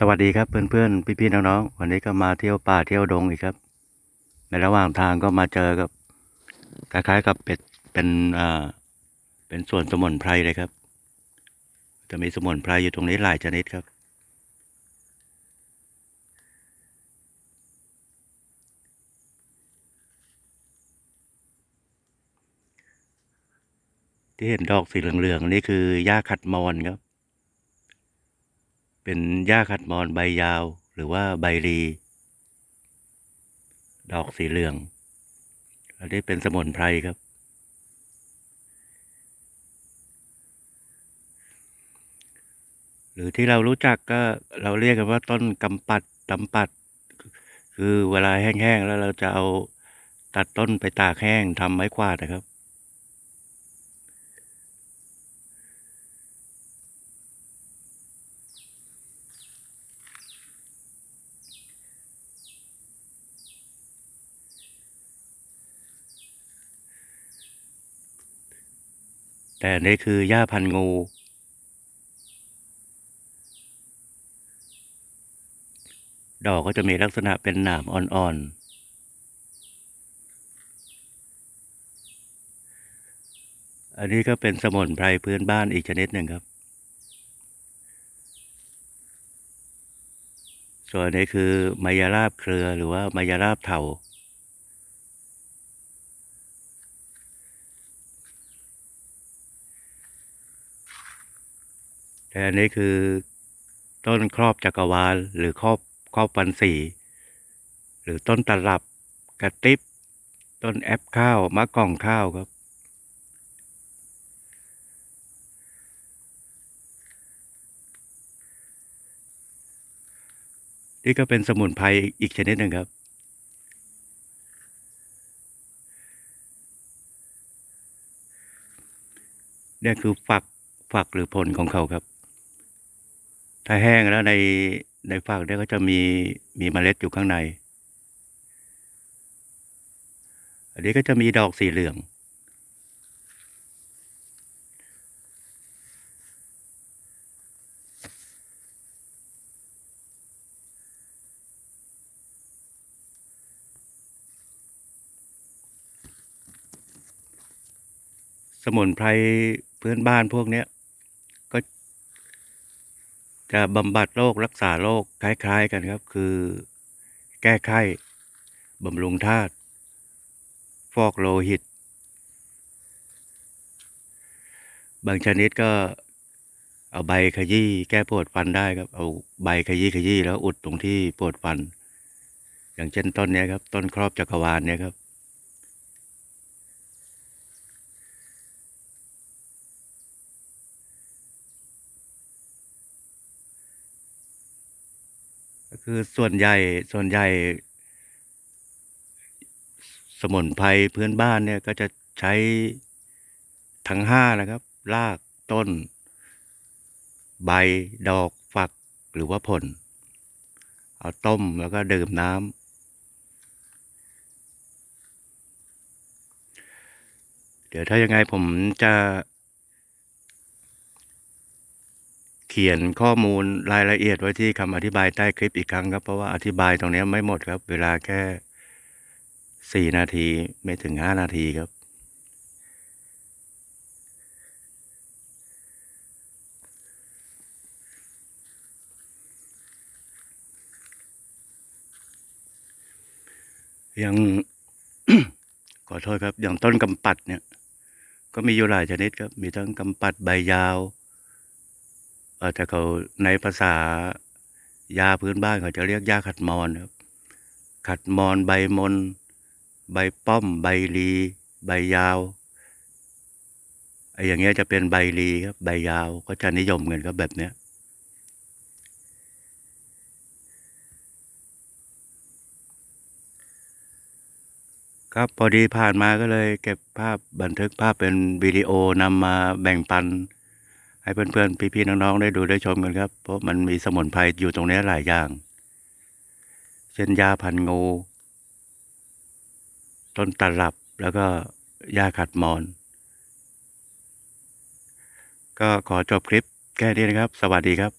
สวัสดีครับเพื่อนๆ พี่ๆน้องๆวันนี้ก็มาเที่ยวป่าเที่ยวดงอีกครับ ในระหว่างทางก็มาเจอกับคล้ายๆกับเป็ดเป็นอ่าเป็นส่วนสมุนไพรเลยครับ จะมีสมุนไพรอยู่ตรงนี้หลายชนิดครับ ที่เห็นดอกสีเหลืองๆนี่คือหญ้าขัดมอนครับ เป็นหญ้าขัดมอนใบยาว หรือว่าใบรี ดอกสีเหลือง อันนี้เป็นสมุนไพรครับ หรือที่เรารู้จักก็เราเรียกกันว่าต้นกำปัดตำปัด คือเวลาแห้งๆแล้วเราจะเอาตัดต้นไปตากแห้งทำไม้กวาดนะครับ แต่นนี้คือหญ้าพันงู ดอกก็จะมีลักษณะเป็นหนามอ่อนๆอันนี้ก็เป็นสมุนไพรพื้นบ้านอีกชนิดหนึ่งครับ ส่วนนนี้คือมายาลาบเครือหรือว่ามายาลาบเถา แต่อันนี้คือต้นครอบจักรวาล หรือครอบครอบฟันสีหรือต้นตลับกระติบ ต้นแอปข้าวมะกล่องข้าวครับ นี่ก็เป็นสมุนไพรอีกชนิดหนึ่งครับนี่คือฝักฝักหรือผลของเขาครับ ถ้าแห้งแล้วในในฝักเนี่ยก็จะมีมีเมล็ดอยู่ข้างใน อันนี้ก็จะมีดอกสีเหลือง สมุนไพรเพื่อนบ้านพวกเนี้ย จะบำบัดโรครักษาโรคคล้าย ๆกันครับ คือ แก้ไข้บำรุงธาตุฟอกโลหิต บางชนิดก็เอาใบขยี้แก้ปวดฟันได้ครับ เอาใบขยี้ขยี้แล้วอุดตรงที่ปวดฟัน อย่างเช่นต้นนี้ครับ ต้นครอบจักรวาลเนี่ยครับ คือส่วนใหญ่ส่วนใหญ่ สมุนไพรพื้นบ้านเนี่ยก็จะใช้ทั้งห้านะครับ รากต้น ใบดอกฝักหรือว่าผล เอาต้มแล้วก็ดื่มน้ำเดี๋ยวถ้ายังไงผมจะ เขียนข้อมูลรายละเอียดไว้ที่คำอธิบายใต้คลิปอีกครั้งครับ เพราะว่าอธิบายตรงนี้ไม่หมดครับ เวลาแค่สี่นาทีไม่ถึงห้านาทีครับย่างขอโทษครับ อย่างต้นกำปัดเนี่ย ก็มีอยู่หลายชนิดครับ มีทั้งกำปัดใบยาว แต่เขาในภาษายาพื้นบ้านเขาจะเรียกยาขัดมอนครับ ขัดมอนใบมน ใบป้อม ใบลี ใบยาวไอ้อย่างเงี้ยจะเป็นใบลีครับใบยาวก็จะนิยมกันครับแบบเนี้ยครับพอดีผ่านมาก็เลยเก็บภาพบันทึกภาพเป็นวิดีโอนำมาแบ่งปัน ให้เพื่อนๆ พี่ๆ น้องๆ ได้ดูได้ชมกันครับ เพราะมันมีสมุนไพรอยู่ตรงนี้หลายอย่าง เช่นยาพันงู ต้นตลับแล้วก็ยาขัดมอน ก็ขอจบคลิปแค่นี้นะครับ สวัสดีครับ